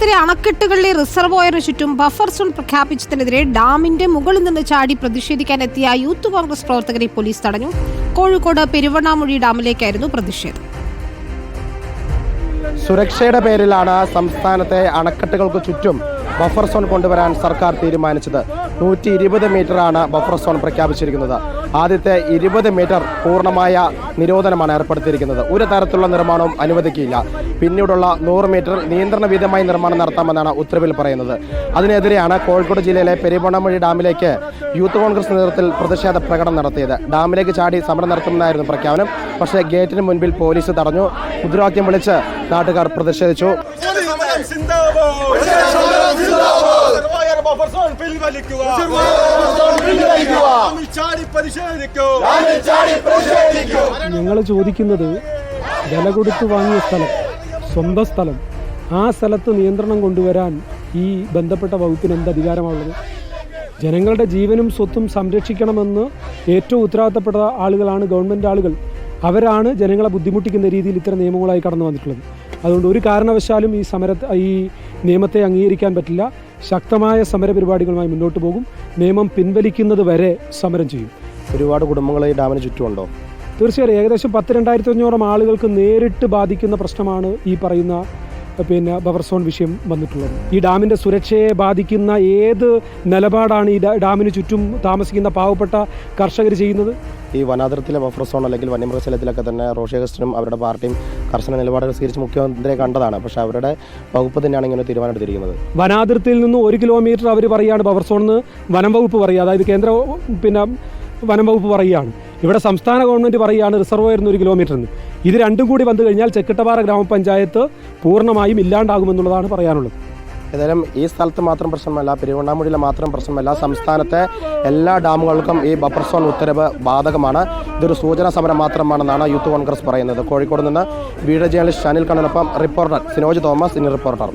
ഇത്തിരി അണക്കെട്ടുകളിലെ റിസർവോയറിന് ചുറ്റും buffer zone പ്രഖ്യാപിച്ചതിനെതിരെ ഡാമിന്റെ മുകളിൽ നിന്ന് ചാടി പ്രതിഷേധിക്കാനെത്തിയ യൂത്ത് കോൺഗ്രസ് പ്രവർത്തകരെ പോലീസ് തടഞ്ഞു. കോഴിക്കോട് പെരുവണ്ണാമൊഴി ഡാമിലേക്കായിരുന്നു പ്രതിഷേധം. സുരക്ഷയുടെ പേരിലാണ് സംസ്ഥാനത്തെ അണക്കെട്ടുകൾക്ക് ചുറ്റും ബഫർ സോൺ കൊണ്ടുവരാൻ സർക്കാർ തീരുമാനിച്ചത്. നൂറ്റി ഇരുപത് മീറ്ററാണ് ബഫർ സോൺ പ്രഖ്യാപിച്ചിരിക്കുന്നത്. ആദ്യത്തെ ഇരുപത് മീറ്റർ പൂർണമായ നിരോധനമാണ് ഏർപ്പെടുത്തിയിരിക്കുന്നത്. ഒരു തരത്തിലുള്ള നിർമ്മാണവും അനുവദിക്കില്ല. പിന്നീടുള്ള നൂറ് മീറ്റർ നിയന്ത്രണ വിധമായി നിർമ്മാണം നടത്താമെന്നാണ് ഉത്തരവിൽ പറയുന്നത്. അതിനെതിരെയാണ് കോഴിക്കോട് ജില്ലയിലെ പെരുവണ്ണമൊഴി ഡാമിലേക്ക് യൂത്ത് കോൺഗ്രസ് നേതൃത്വത്തിൽ പ്രതിഷേധ പ്രകടനം നടത്തിയത്. ഡാമിലേക്ക് ചാടി സമരം നടത്തുമെന്നായിരുന്നു പ്രഖ്യാപനം. പക്ഷേ ഗേറ്റിന് മുൻപിൽ പോലീസ് തടഞ്ഞു. മുദ്രാവാക്യം വിളിച്ച് നാട്ടുകാർ പ്രതിഷേധിച്ചു. ഞങ്ങൾ ചോദിക്കുന്നത് വില കൊടുത്ത് വാങ്ങിയ സ്ഥലം സ്വന്തം സ്ഥലം ആ സ്ഥലത്ത് നിയന്ത്രണം കൊണ്ടുവരാൻ ഈ ബന്ധപ്പെട്ട വകുപ്പിന് എന്ത് അധികാരമാണുള്ളത്? ജനങ്ങളുടെ ജീവനും സ്വത്തും സംരക്ഷിക്കണമെന്ന് ഏറ്റവും ഉത്തരവാദിത്തപ്പെട്ട ആളുകളാണ് ഗവൺമെന്റ് ആളുകൾ. അവരാണ് ജനങ്ങളെ ബുദ്ധിമുട്ടിക്കുന്ന രീതിയിൽ ഇത്തരം നിയമങ്ങളായി കടന്നു വന്നിട്ടുള്ളത്. അതുകൊണ്ട് ഒരു കാരണവശാലും ഈ സമര ഈ നിയമത്തെ അംഗീകരിക്കാൻ പറ്റില്ല. ശക്തമായ സമരപരിപാടികളുമായി മുന്നോട്ട് പോകും. നിയമം പിൻവലിക്കുന്നത് വരെ സമരം ചെയ്യും. ഒരുപാട് കുടുംബങ്ങൾ ഈ ഡാമിന് ചുറ്റുമുണ്ടോ? തീർച്ചയായും. ഏകദേശം പത്ത് രണ്ടായിരത്തി അഞ്ഞൂറോളം ആളുകൾക്ക് നേരിട്ട് ബാധിക്കുന്ന പ്രശ്നമാണ് ഈ പറയുന്ന പിന്നെ ബഫർ സോൺ വിഷയം വന്നിട്ടുള്ളത്. ഈ ഡാമിന്റെ സുരക്ഷയെ ബാധിക്കുന്ന ഏത് നിലപാടാണ് ഈ ഡാമിന് ചുറ്റും താമസിക്കുന്ന പാവപ്പെട്ട കർഷകർ ചെയ്യുന്നത്? ഈ വനാതിർത്തിയിലെ ബഫർ സോൺ അല്ലെങ്കിൽ വന്യമൃഗശലത്തിലൊക്കെ തന്നെ റോഷി അഗസ്റ്റിനും അവരുടെ പാർട്ടിയും കർശന നിലപാടുകൾ സ്വീകരിച്ച് മുഖ്യമന്ത്രിയെ കണ്ടതാണ്. പക്ഷേ അവരുടെ വകുപ്പ് തന്നെയാണ് ഇങ്ങനെ തീരുമാനം എടുത്തിരിക്കുന്നത് വനാതിർത്തിയിൽ നിന്ന് ഒരു കിലോമീറ്റർ അവർ പറയുകയാണ് ബഫർ സോൺ എന്ന് വനം വകുപ്പ് പറയുക അതായത് കേന്ദ്ര പിന്നെ വനം വകുപ്പ് പറയുകയാണ്. ഇവിടെ സംസ്ഥാന ഗവൺമെന്റ് പറയുകയാണ് റിസർവ് വരുന്ന ഒരു കിലോമീറ്റർ എന്ന് ഇത് രണ്ടും കൂടി വന്നു കഴിഞ്ഞാൽ ചെക്കിട്ടപാറ ഗ്രാമപഞ്ചായത്ത് പൂർണമായും ഇല്ലാണ്ടാകുമെന്നുള്ളതാണ് പറയാനുള്ളത്. ഏതായാലും ഈ സ്ഥലത്ത് മാത്രം പ്രശ്നമല്ല പെരുവണ്ണാമുടിയിലെ മാത്രം പ്രശ്നമല്ല സംസ്ഥാനത്തെ എല്ലാ ഡാമുകൾക്കും ഈ ബഫർ സോൺ ഉത്തരവ് ബാധകമാണ്. ഇതൊരു സൂചനാ സമരം മാത്രമാണെന്നാണ് യൂത്ത് കോൺഗ്രസ് പറയുന്നത്. കോഴിക്കോട് നിന്ന് വീഡിയോ ജേർണലിസ്റ്റ് അനിൽ കണ്ണനൊപ്പം റിപ്പോർട്ടർ സിനോജ് തോമസ് ഇനി റിപ്പോർട്ടർ.